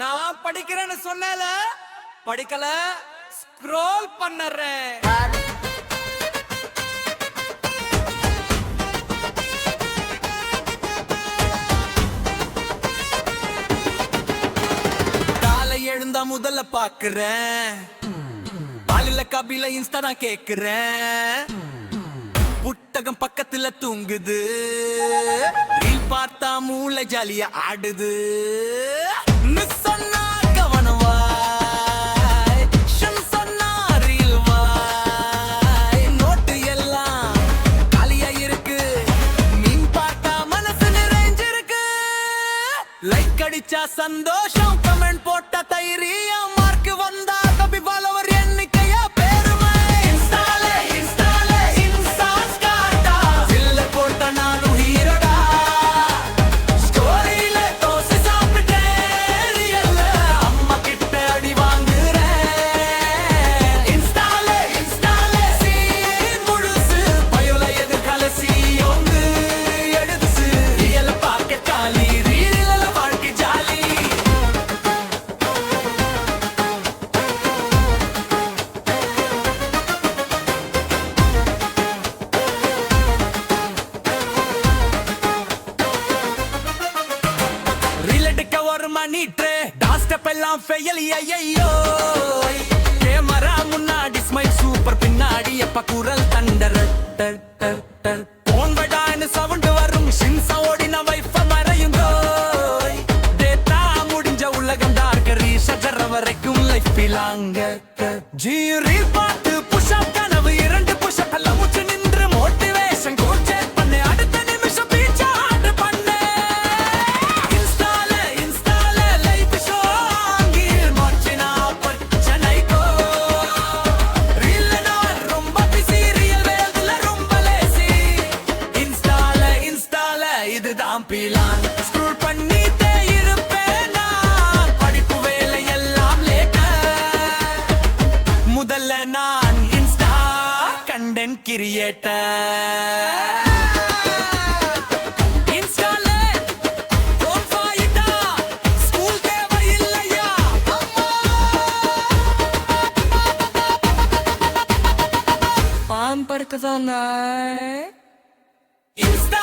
நான் படிக்கிறேன்னு சொன்னல படிக்கல ஸ்க்ரோல் பண்ணறேன். காலை எழுந்தா முதல்ல பாக்குறேன் பாலில கபில இன்ஸ்டா நான் கேக்குறேன் புத்தகம் பக்கத்துல தூங்குது. பார்த்தா மூளை ஜாலியா ஆடுது. அடிச்சா சந்தோஷம். கமெண்ட் போட்ட தைரியம். டாஸ்டப் ஃபெயில் ஐயோ கேமரா முன்னாடி ஸ்மைல் சூப்பர் பின்னாடி எப்ப குரல் தண்டர் டர் டர் டர். போன் சவுண்ட் வரும். ஷின்சா ஓடின வைஃப மறையுங்கோ. கோய் டேட்டா முடிஞ்ச உலகம் டார்க்க ரீசஜர வரைக்கும் லைஃப் பிலாங்க ஜீ ரீபாட் முதல்ல நான் இன்ஸ்டா கண்டென்ட் கிரியேட்டர் பாம்படுக்குதான் இன்ஸ்டா